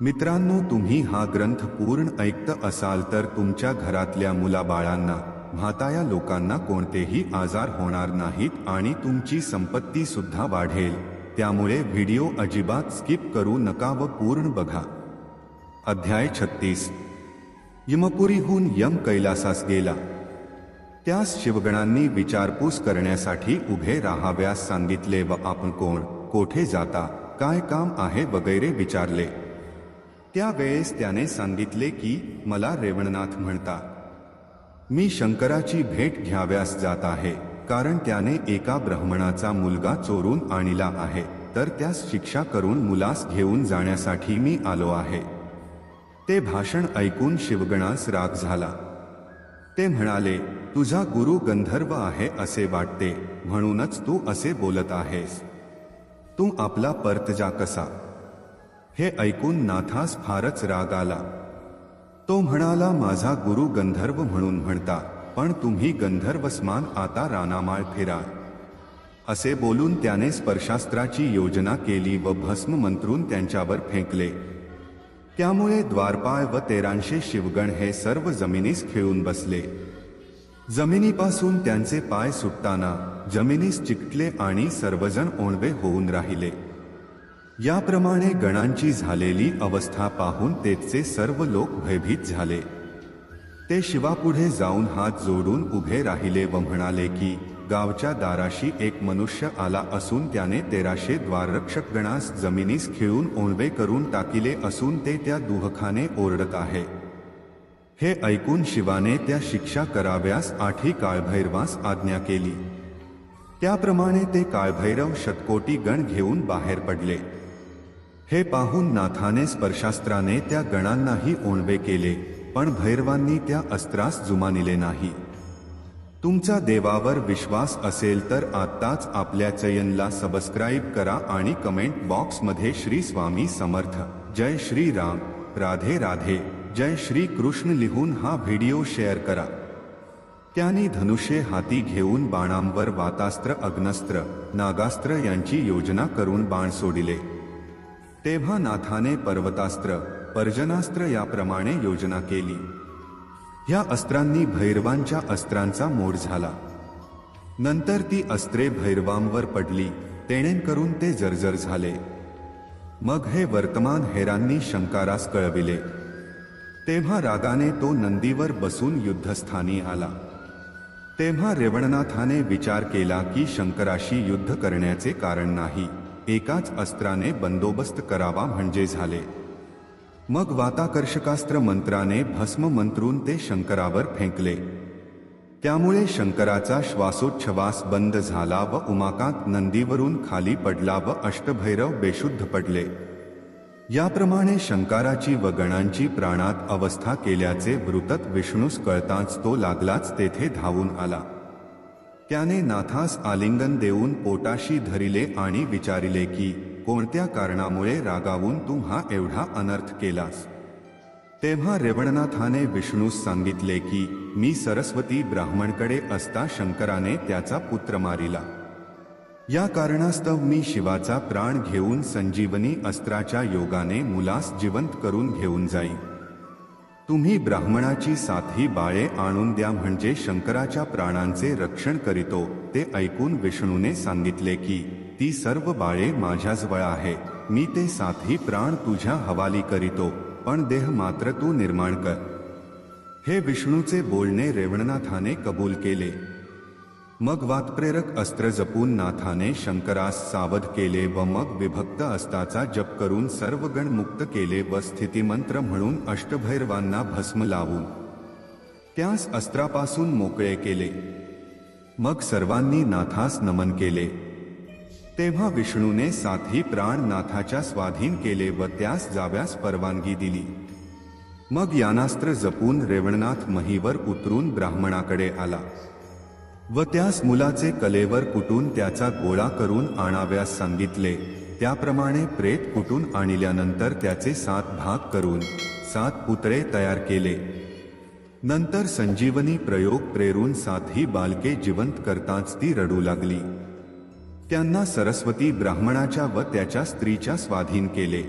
मित्रांनो तुम्ही हा ग्रंथ पूर्ण ऐकत असाल तर तुमच्या घरातल्या मुलाबाळांना म्हाताया लोकांना कोणतेही आजार होणार नाहीत आणि तुमची संपत्ती सुद्धा वाढेल. त्यामुळे व्हिडिओ अजिबात स्किप करू नका व पूर्ण बघा. अध्याय छत्तीस. यमपुरीहून यम कैलासास गेला. त्यास शिवगणांनी विचारपूस करण्यासाठी उभे राहाव्यास सांगितले व आपण कोण कोठे जाता काय काम आहे वगैरे विचारले. त्यावेळेस त्याने सांगितले की मला रेवणनाथ म्हणता मी शंकराची भेट घ्याव्यास जात आहे कारण त्याने एका ब्राह्मणाचा मुलगा चोरून आणला आहे तर त्यास शिक्षा करून मुलास घेऊन जाण्यासाठी मी आलो आहे. ते भाषण ऐकून शिवगणास राग झाला. ते म्हणाले तुझा गुरु गंधर्व आहे असे वाटते म्हणूनच तू असे बोलत आहेस. तू आपला परतजा कसा? हे ऐकून नाथास फारच राग आला. तो म्हणाला माझा गुरु गंधर्व म्हणून म्हणता पण तुम्ही गंधर्वस्मान आता रानामाळ फिरा असे बोलून त्याने स्पर्शास्त्राची योजना केली व भस्म मंत्रून त्यांच्यावर फेकले. त्यामुळे द्वारपाळ व तेरांशे शिवगण हे सर्व जमिनीस खेळून बसले. जमिनीपासून त्यांचे पाय सुटताना जमिनीस चिकटले आणि सर्वजण ओणवे होऊन राहिले. याप्रमाणे गणांची झालेली अवस्था पाहून तेथचे सर्व लोक भयभीत झाले. ते शिवापुढे जाऊन हात जोडून उभे राहिले व म्हणाले की गावच्या दाराशी एक मनुष्य आला असून त्याने तेराशे द्वाररक्षक गणास जमिनीस खिळून ओणवे करून टाकिले असून ते त्या दुहखाने ओरडत आहे. हे ऐकून शिवाने त्या शिक्षा कराव्यास आठी काळभैरवास आज्ञा केली. त्याप्रमाणे ते काळभैरव शतकोटी गण घेऊन बाहेर पडले. हे पाहून नाथाने स्पर्शास्त्राने त्या गणांनाही ओणवे केले पण भैरवांनी त्या अस्त्रास जुमानिले नाही. तुमचा देवावर विश्वास असेल तर आत्ताच आपल्या चयनला सबस्क्राईब करा आणि कमेंट बॉक्समध्ये श्री स्वामी समर्थ. जय श्री राम. राधे राधे. जय श्री कृष्ण लिहून हा व्हिडिओ शेअर करा. त्यांनी धनुष्य हाती घेऊन बाणांवर वातास्त्र अग्नस्त्र नागास्त्र यांची योजना करून बाण सोडिले. तेव्हा नाथाने पर्वतास्त्र पर्जनास्त्र याप्रमाणे योजना केली. ह्या अस्त्रांनी भैरवांच्या अस्त्रांचा मोड झाला. नंतर ती अस्त्रे भैरवांवर पडली करून ते जर्जर झाले. मग हे वर्तमान हेरांनी शंकारास कळविले. तेव्हा रागाने तो नंदीवर बसून युद्धस्थानी आला. तेव्हा रेवणनाथाने विचार केला की शंकराशी युद्ध करण्याचे कारण नाही. एकाच अस्त्राने बंदोबस्त करावा म्हणजे झाले. मग वाताकर्षकास्त्र मंत्राने भस्म मंत्रून ते शंकरावर फेकले. त्यामुळे शंकराचा श्वासोच्छवास बंद झाला व उमाकांत नंदीवरून खाली पडला व अष्टभैरव बेशुद्ध पडले. याप्रमाणे शंकराची व गणांची प्राणात अवस्था केल्याचे वृतत विष्णूस कळताच तो लागलाच तेथे धावून आला. त्याने नाथास आलिंगन देऊन पोटाशी धरिले आणि विचारिले की कोणत्या कारणामुळे रागावून तू हा एवढा अनर्थ केलास? तेव्हा रेवणनाथाने विष्णूस सांगितले की मी सरस्वती ब्राह्मणकडे असता शंकराने त्याचा पुत्र मारिला. या कारणास्तव मी शिवाचा प्राण घेऊन संजीवनी अस्त्राच्या योगाने मुलास जिवंत करून घेऊन जाईन. तुम्ही ब्राह्मणाची साथी बाळे आणून द्या म्हणजे शंकराच्या प्राणांचे रक्षण करीतो ते ऐकून विष्णूने सांगितले की ती सर्व बाळे माझ्याजवळ आहे. मी ते साथी प्राण तुझ्या हवाली करीतो पण देह मात्र तू निर्माण कर. हे विष्णूचे बोलणे रेवणनाथाने कबूल केले. मग वातप्रेरक अस्त्र जपून नाथाने शंकरास सावध केले व मग विभक्त अस्ताचा जप करून सर्वगण मुक्त केले व स्थितिमंत्र म्हणून अष्टभैरवांना भस्म लावून. त्यास अस्त्रापासून मोकळे केले. मग सर्वांनी नाथास नमन केले. तेव्हा विष्णूने साथी प्राण नाथाच्या स्वाधीन केले व त्यास जाव्यास परवानगी दिली. मग यानास्त्र जपून रेवणनाथ महीवर उतरून ब्राह्मणाकडे आला. व त्यास मुलाचे कलेवर कुटून त्याचा गोळा करून आणाव्यास सांगितले. त्याप्रमाणे प्रेत कुटून आणल्यानंतर त्याचे सात भाग करून सात पुतळे तयार केले. नंतर संजीवनी प्रयोग प्रेरून सातही बालके जिवंत करताच ती रडू लागली. त्यांना सरस्वती ब्राह्मणाच्या व त्याच्या स्त्रीच्या स्वाधीन केले.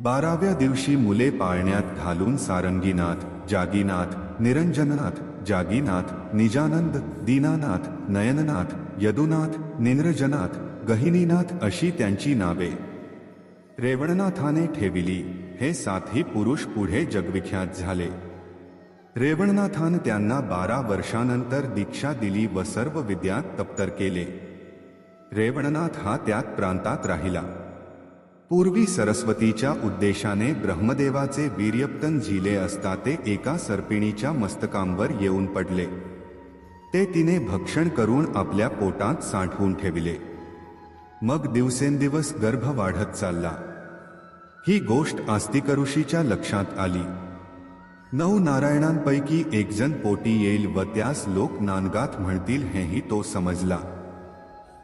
बाराव्या दिवशी मुले पाळण्यात घालून सारंगीनाथ जागीनाथ निरंजननाथ जागीनाथ निजानंद दीनानाथ नयननाथ यदुनाथ निंद्रजनाथ गहिनीनाथ अशी त्यांची नावे. रेवणनाथाने ठेविली हे साथी पुरुष पुढे जगविख्यात झाले. रेवणनाथान त्यांना बारा वर्षानंतर दीक्षा दिली व सर्व विद्यात तप्तर केले. रेवणनाथ हा त्यात प्रांतात राहिला. पूर्वी सरस्वतीच्या उद्देशाने ब्रह्मदेवाचे वीर्यप्तन झिले असता ते एका सर्पिणीच्या मस्तकांवर येऊन पडले. ते तिने भक्षण करून आपल्या पोटात साठवून ठेविले. मग दिवसेंदिवस गर्भ वाढत चालला. ही गोष्ट आस्तिक ऋषीच्या लक्षात आली. नऊ नारायणांपैकी एकजण पोटी येईल व त्यास लोक नानगात म्हणतील हेही तो समजला.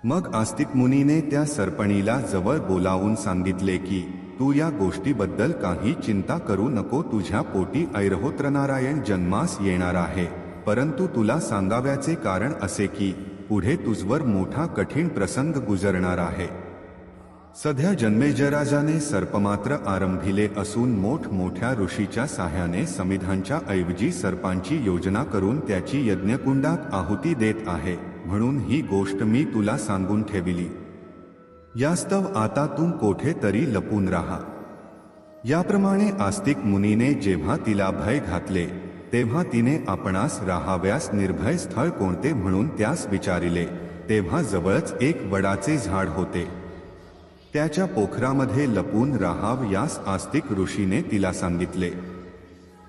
मग आस्तिक मुनीने त्या सर्पणीला जवळ बोलावून सांगितले की तू या गोष्टीबद्दल काही चिंता करू नको तुझ्या पोटी ऐरहोत्रनारायण जन्मास येणार आहे. परंतु तुला सांगाव्याचे कारण असे की पुढे तुझवर मोठा कठीण प्रसंग गुजरणार आहे. सध्या जन्मेजराजाने सर्पमात्र आरंभिले असून मोठ मोठ्या ऋषीच्या साह्याने समिधांच्या ऐवजी सर्पांची योजना करून त्याची यज्ञकुंडात आहुती देत आहे. म्हणून ही गोष्ट मी तुला सांगून ठेविली. यास्तव आता तू कोठे तरी लपून राहा. याप्रमाणे आस्तिक मुनीने जेव्हा तिला भय घातले तेव्हा तिने आपणास राहाव्यास निर्भय स्थळ कोणते म्हणून त्यास विचारिले तेव्हा जवळच एक वडाचे झाड होते. त्याच्या पोखरामध्ये लपून राहाव यास आस्तिक ऋषीने तिला सांगितले.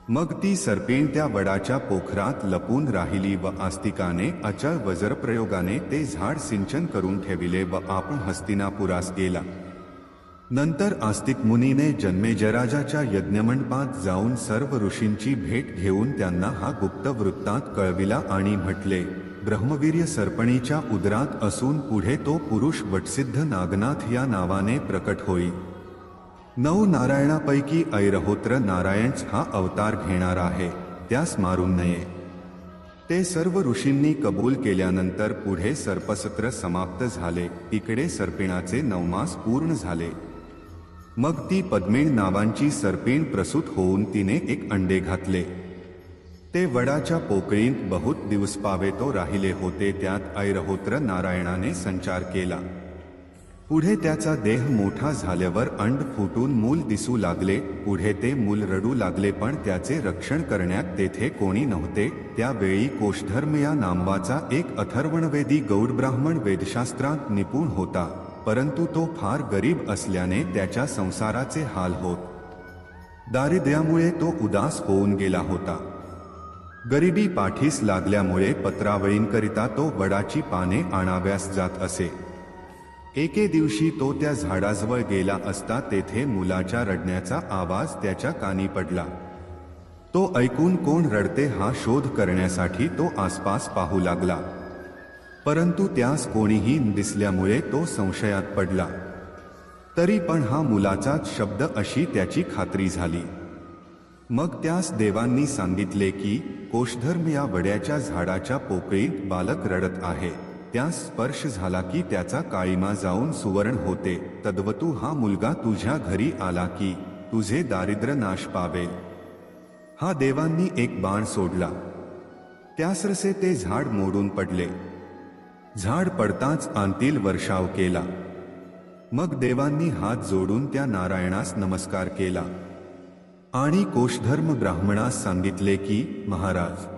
मग ती सर्पेण त्या वडाच्या पोखरात लपून राहिली व आस्तिकाने अचळ वज्रप्रयोगाने ते झाड सिंचन करून ठेविले व आपण हस्तिनापुरास गेला. नंतर आस्तिक मुनीने जन्मेजराजाच्या यज्ञमंडपात जाऊन सर्व ऋषींची भेट घेऊन त्यांना हा गुप्त वृत्तांत कळविला आणि म्हटले ब्रह्मवीर्य सर्पणीच्या उदरात असून पुढे तो पुरुष वटसिद्ध नागनाथ या नावाने प्रकट होईल नऊ नारायणापैकी ऐरहोत्र नारायणच हा अवतार घेणार आहे त्यास मारून नये. ते सर्व ऋषींनी कबूल केल्यानंतर पुढे सर्पसत्र समाप्त झाले इकडे सर्पिणाचे नवमास पूर्ण झाले. मग ती पद्मिण नावांची सर्पिण प्रसूत होऊन तिने एक अंडे घातले. ते वडाच्या पोकळीत बहुत दिवस पावे तो राहिले होते त्यात ऐरहोत्र नारायणाने संचार केला. पुढे त्याचा देह मोठा झाल्यावर अंड फुटून मूल दिसू लागले पुढे ते मूल रडू लागले पण त्याचे रक्षण करण्यात तेथे कोणी नव्हते. त्यावेळी कोशधर्म या नामवाचा एक अथर्वणवेदी गौडब्राह्मण वेदशास्त्रात निपुण होता परंतु तो फार गरीब असल्याने त्याच्या संसाराचे हाल होत. दारिद्र्यामुळे तो उदास होऊन गेला होता. गरिबी पाठीस लागल्यामुळे पत्रावळींकरिता तो वडाची पाने आणाव्यास जात असे. एके दिवशी तो त्या झाडाजवळ गेला असता तेथे मुलाच्या रडण्याचा आवाज त्याच्या कानी पडला. तो ऐकून कोण रडते हा शोध करण्यासाठी तो आसपास पाहू लागला. परंतु त्यास कोणीही दिसल्यामुळे तो संशयात पडला. तरी पण हा मुलाचाच शब्द अशी त्याची खात्री झाली. मग त्यास देवांनी सांगितले की कोशधर्म या वड्याच्या झाडाच्या पोकळीत बालक रडत आहे. त्यास स्पर्श झाला की त्याचा काळीमा जाऊन सुवर्ण होते. तद्वतू हा मुलगा तुझ्या घरी आला की तुझे दारिद्र्य नाश पावेल हा देवांनी एक बाण सोडला. त्यासरसे ते झाड मोडून पडले. झाड पडताच आंतील वर्षाव केला. मग देवांनी हात जोडून त्या नारायणास नमस्कार केला. आणि कोशधर्म ब्राह्मणास सांगितले की महाराज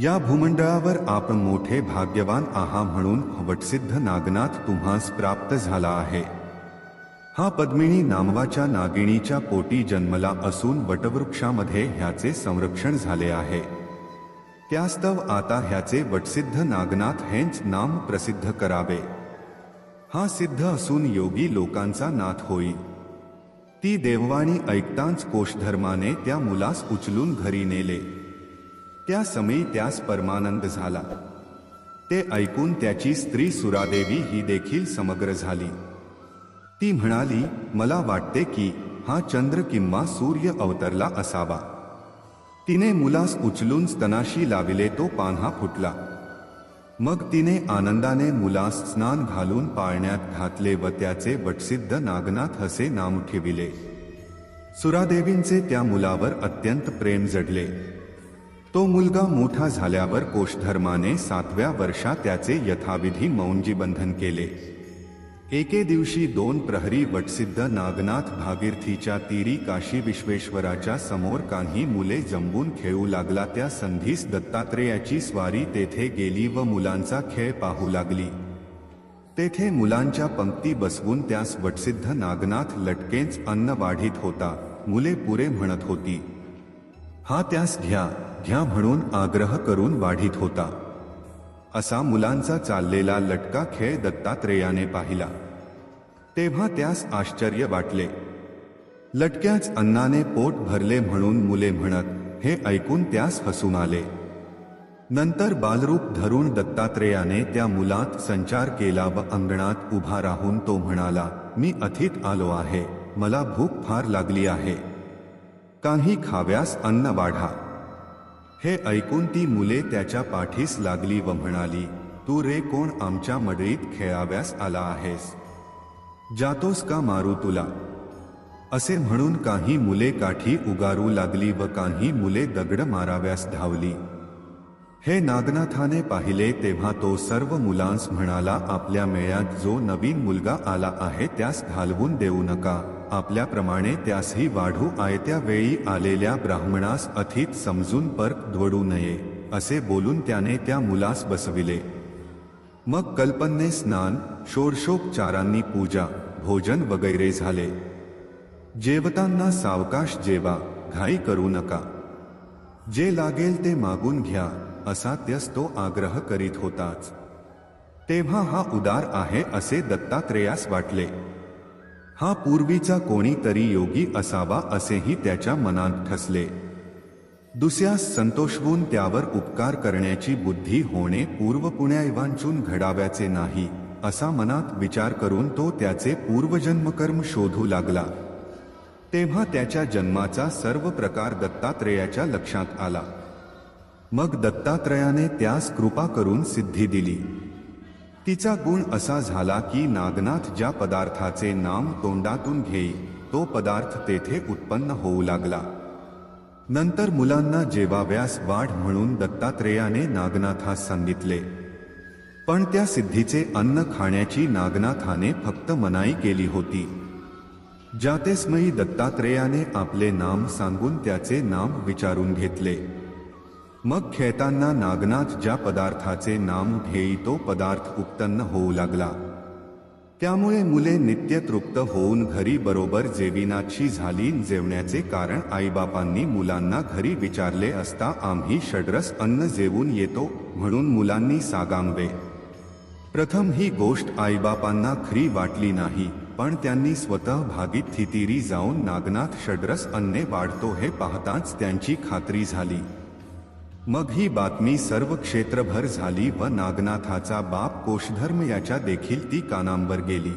या भूमंडळावर आपण मोठे भाग्यवान आहा म्हणून वटसिद्ध नागनाथ तुम्हास प्राप्त झाला आहे. हा पद्मिनी नामवाच्या नागिणीच्या पोटी जन्मला असून वटवृक्षामध्ये ह्याचे संरक्षण झाले आहे. त्यास्तव आता ह्याचे वटसिद्ध नागनाथ हेंच नाम प्रसिद्ध करावे. हा सिद्ध असून योगी लोकांचा नाथ होई. ती देववाणी ऐकताच कोषधर्माने त्या मुलास उचलून घरी नेले. त्या समयी त्यास परमानंद झाला. ते ऐकून त्याची स्त्री सुरादेवी ही देखील समग्र झाली. ती म्हणाली मला वाटते की हा चंद्र किंवा सूर्य अवतरला असावा. तिने मुलास उचलून स्तनाशी लाविले तो पान्हा फुटला. मग तिने आनंदाने मुलास स्नान घालून पाळण्यात घातले व त्याचे वटसिद्ध नागनाथ असे नाम ठेविले. सुरादेवींचे त्या मुलावर अत्यंत प्रेम जडले. तो मुलगा मोठा झाल्यावर कोशधर्माने सातव्या वर्षात त्याचे यथाविधी मौंजीबंधन केले. एके दिवशी दोन प्रहरी वटसिद्ध नागनाथ भागीरथीच्या तीरी काशी विश्वेश्वराच्या समोर काही मुले जंबून खेळू लागला. त्या संधीस दत्तात्रेयाची स्वारी तेथे गेली व मुलांचा खेळ पाहू लागली. तेथे मुलांच्या पंक्ती बसवून त्यास वटसिद्ध नागनाथ लटकेच अन्न वाढीत होता. मुले पुरे म्हणत होती हा त्यास घ्या. घ्या म्हणून आग्रह करून वाढीत होता. असा मुलांचा चाललेला लटका खेळ दत्तात्रेयाने पाहिला. तेव्हा त्यास आश्चर्य वाटले. लटक्याच अन्नाने पोट भरले म्हणून मुले म्हणत हे ऐकून त्यास हसून आले. नंतर बालरूप धरून दत्तात्रेयाने त्या मुलात संचार केला व अंगणात उभा राहून तो म्हणाला मी अथित आलो आहे. मला भूक फार लागली आहे. काही खाव्यास अन्न वाढा. हे ऐकून ती मुले त्याच्या पाठीस लागली व म्हणाली तू रे कोण आमच्या मडळीत खेळाव्यास आला आहेस? जातोस का मारू तुला? असे म्हणून काही मुले काठी उगारू लागली व काही मुले दगड माराव्यास धावली. हे नागनाथाने पाहिले तेव्हा तो सर्व मुलांस म्हणाला आपल्या मेळ्यात जो नवीन मुलगा आला आहे त्यास घालवून देऊ नका. आपल्याप्रमाणे त्यासही वाढू आयत्या वेळी आलेल्या ब्राह्मणास अथित समजून परत धोडू नये असे बोलून त्याने त्या मुलास बसविले. मग कल्पनने स्नान षोडशोपचारांनी पूजा भोजन वगैरे झाले. जेवताना सावकाश जेवा घाई करू नका. जे लागेल ते मागून घ्या असा त्यस तो आग्रह करीत होताच. तेव्हा हा उदार आहे असे दत्तात्रेयास वाटले. हा पूर्वीचा कोणीतरी योगी असावा असेही त्याच्या मनात ठसले. दुसऱ्यास संतोषवून त्यावर उपकार करण्याची बुद्धी होणे पूर्व पुण्याऐवांचून घडाव्याचे नाही असा मनात विचार करून तो त्याचे पूर्वजन्मकर्म शोधू लागला. तेव्हा त्याच्या जन्माचा सर्व प्रकार दत्तात्रेयाच्या लक्षात आला. मग दत्तात्रयाने त्यास कृपा करून सिद्धी दिली. तिचा गुण असा झाला की नागनाथ ज्या पदार्थाचे नाम तोंडातून घेई तो पदार्थ तेथे उत्पन्न होऊ लागला. नंतर मुलांना जेवाव्यास वाढ म्हणून दत्तात्रेयाने नागनाथास सांगितले. पण त्या सिद्धीचे अन्न खाण्याची नागनाथाने फक्त मनाई केली होती. जातेस्मयी दत्तात्रेयाने आपले नाम सांगून त्याचे नाम विचारून घेतले. मग खेळताना नागनाथ ज्या पदार्थाचे नाम घेई तो पदार्थ उत्पन्न होऊ लागला. त्यामुळे मुले नित्य तृप्त होऊन घरी बरोबर जेविनाची झाली. जेवण्याचे कारण आईबापांनी मुलांना घरी विचारले असता आम्ही षड्रस अन्न जेवून येतो म्हणून मुलांनी सागांबे. प्रथम ही गोष्ट आईबापांना खरी वाटली नाही पण त्यांनी स्वतः भागीत थितिरी जाऊन नागनाथ षड्रस अन्ने वाढतो हे पाहताच त्यांची खात्री झाली. मग ही बातमी सर्व क्षेत्रभर झाली व नागनाथाचा बाप कोशधर्म याच्या देखील ती कानांवर गेली.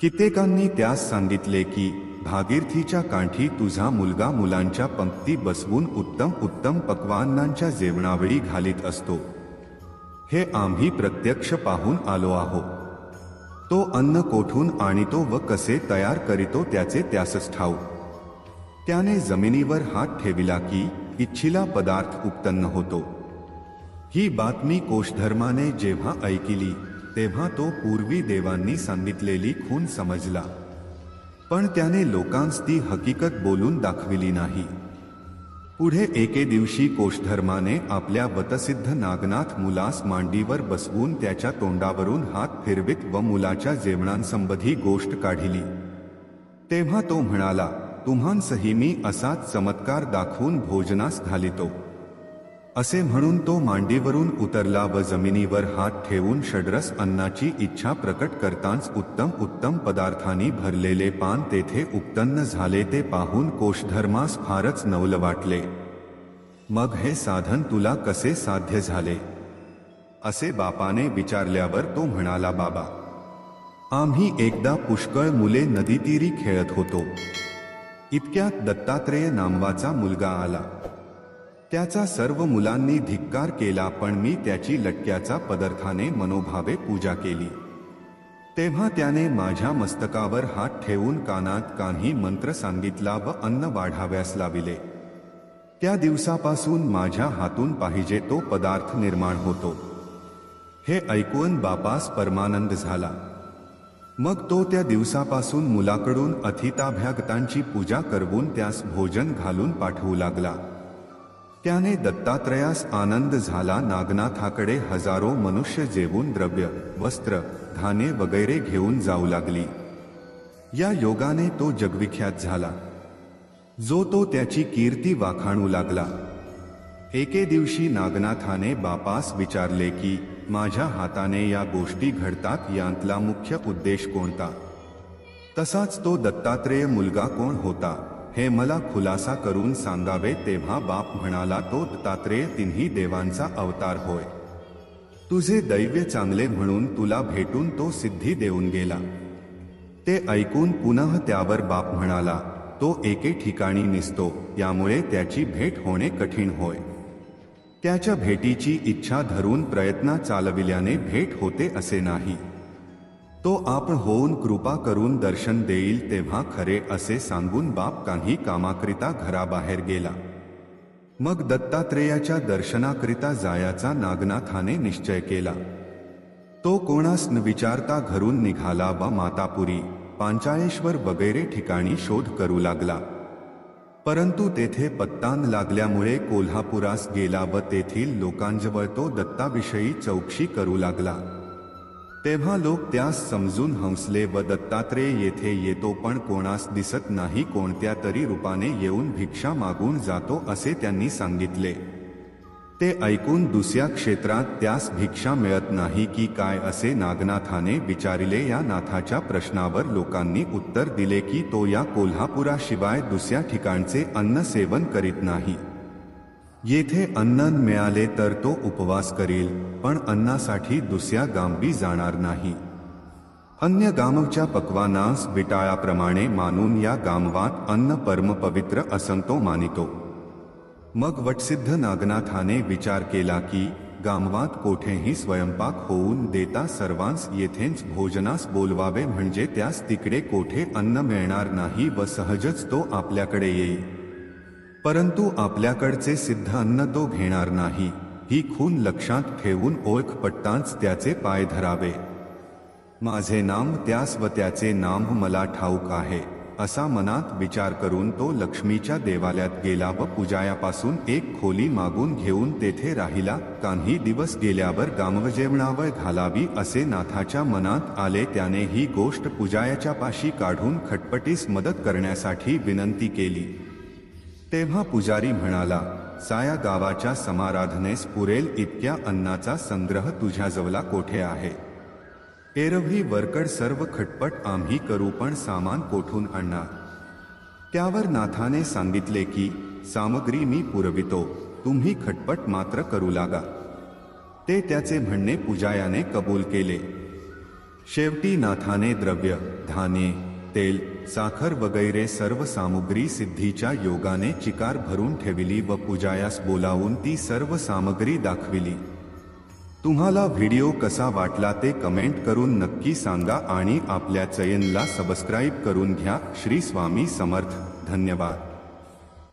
कित्येकांनी त्यास सांगितले की भागीरथीच्या काठी तुझा मुलगा मुलांच्या पंक्ती बसवून उत्तम उत्तम पक्वान्नांच्या जेवणावेळी घालीत असतो. हे आम्ही प्रत्यक्ष पाहून आलो आहोत तो अन्न कोठून आणितो व कसे तयार करीतो त्याचे त्यासच ठाऊ. त्याने जमिनीवर हात ठेविला की इच्छिला पदार्थ उत्पन्न होतो. ही बातमी कोशधर्माने जेव्हा ऐकिली तेव्हा तो पूर्वी देवांनी सांगितलेली खून समजला. पण त्याने लोकांस ती हकीकत बोलून दाखविली नाही. पुढे एके दिवशी कोशधर्माने आपल्या बतसिद्ध नागनाथ मुलास मांडीवर बसवून त्याच्या तोंडावरून हात फिरवित व मुलाच्या जेवणांसंबंधी गोष्ट काढिली. तेव्हा तो म्हणाला तुम्हांसही मी असाच चमत्कार दाखवून भोजनास घालितो. असे म्हणून तो मांडीवरून उतरला व जमिनीवर हात ठेवून षड्रस अन्नाची इच्छा प्रकट करताच उत्तम उत्तम पदार्थांनी भरलेले पान तेथे उत्पन्न झाले ते पाहून कोशधर्मास फारच नवल वाटले. मग हे साधन तुला कसे साध्य झाले? असे बापाने विचारल्यावर तो म्हणाला बाबा आम्ही एकदा पुष्कळ मुले नदीतीरी खेळत होतो. इतक्यात दत्तात्रेय नामवाचा मुलगा आला. त्याचा सर्व मुलांनी धिक्कार केला पण मी त्याची लटक्याचा पदार्थाने मनोभावे पूजा केली. तेव्हा त्याने माझ्या मस्तकावर हात ठेवून कानात कान्ही मंत्र सांगितला व अन्न वाढाव्यास लाविले. त्या दिवसापासून माझ्या हातून पाहिजे तो पदार्थ निर्माण होतो. हे ऐकून बापास परमानंद झाला. मग तो त्या दिवसापासून मुलाकडून अथिताभ्यागतांची पूजा करवून त्यास भोजन घालून पाठवू लागला. त्याने दत्तात्रयास आनंद झाला. नागनाथाकडे हजारो मनुष्य जेवून द्रव्य वस्त्र धाने वगैरे घेऊन जाऊ लागली. या योगाने तो जगविख्यात झाला. जो तो त्याची कीर्ती वाखाणू लागला. एके दिवशी नागनाथाने बापास विचारले की माझ्या हाताने या गोष्टी घडतात यांतला मुख्य उद्देश कोणता? तसाच तो दत्तात्रेय मुलगा कोण होता? हे मला खुलासा करून सांगावे तेव्हा बाप म्हणाला तो दत्तात्रेय तिन्ही देवांचा अवतार होय. तुझे दैव्य चांगले म्हणून तुला भेटून तो सिद्धी देऊन गेला. ते ऐकून पुनः त्यावर बाप म्हणाला तो एके ठिकाणी निसतो यामुळे त्याची भेट होणे कठीण होय. त्याच्या भेटीची इच्छा धरून प्रयत्न चालविल्याने भेट होते असे नाही. तो आपण होऊन कृपा करून दर्शन देईल तेव्हा खरे असे सांगून बाप काही कामाकरिता घराबाहेर गेला. मग दत्तात्रेयाच्या दर्शनाकरिता जायाचा नागनाथाने निश्चय केला. तो कोणास न विचारता घरून निघाला व मातापुरी पांचाळेश्वर वगैरे ठिकाणी शोध करू लागला. परंतु तेथे पत्तान लागल्यामुळे कोल्हापुरास गेला व तेथील लोकांजवळ तो दत्ताविषयी चौकशी करू लागला. तेव्हा लोक त्यास समजून हंसले व दत्तात्रेय येथे येतो पण कोणास दिसत नाही कोणत्या तरी रूपाने येऊन भिक्षा मागून जातो असे त्यांनी सांगितले. ते ऐकून दुसऱ्या क्षेत्रात त्यास भिक्षा मिळत नाही की काय असे नागनाथाने विचारिले या नाथाच्या प्रश्नावर लोकांनी उत्तर दिले की तो या कोल्हापुराशिवाय दुसऱ्या ठिकाणचे अन्न सेवन करीत नाही. येथे अन्न मिळाले तर तो उपवास करील पण अन्नासाठी दुसऱ्या गांबी जाणार नाही. अन्य गामच्या पक्वानास विटाळाप्रमाणे मानून या गामवात अन्न परमपवित्र असंतो मानितो. मग वटसिद्ध नागनाथाने विचार केला की गामवात कोठेही स्वयंपाक होऊन देता सर्वांस येथेच भोजनास बोलवावे म्हणजे त्यास तिकडे कोठे अन्न मिळणार नाही व सहजच तो आपल्याकडे येईल. परंतु आपल्याकडचे सिद्ध अन्न तो घेणार नाही. ही खून लक्षात ठेवून ओळख पट्टांच त्याचे पाय धरावे. माझे नाम त्यास व त्याचे नाम मला ठाऊक आहे. असा मनात विचार करून तो लक्ष्मीच्या देवालयात गेला व पूजायापासून एक खोली मागून घेऊन तेथे राहिला. काही दिवस गेल्यावर गामवजेवणावर घालावी असे नाथाच्या मनात आले. त्याने ही गोष्ट पूजायाच्या पाशी काढून खटपटीस मदत करण्यासाठी विनंती केली. तेव्हा पुजारी म्हणाला साया गावाच्या समाराधनेस पुरेल इतक्या अन्नाचा संग्रह तुझ्याजवला कोठे आहे? एरवी वरकड सर्व खटपट आम्ही करू पण सामान कोठून आणणार? त्यावर नाथाने सांगितले की सामग्री मी पुरवितो तुम्ही खटपट मात्र करू लागा. ते त्याचे म्हणणे पूजायाने कबूल केले. शेवटी नाथाने द्रव्य धाने तेल साखर वगैरे सर्व सामुग्री सिद्धीच्या योगाने चिकार भरून ठेविली व पूजायास बोलावून ती सर्व सामग्री दाखविली. तुम्हाला व्हिडिओ कसा वाटला ते कमेंट करून नक्की सांगा आणि आपल्या चयनला सबस्क्राईब करून घ्या. श्री स्वामी समर्थ. धन्यवाद.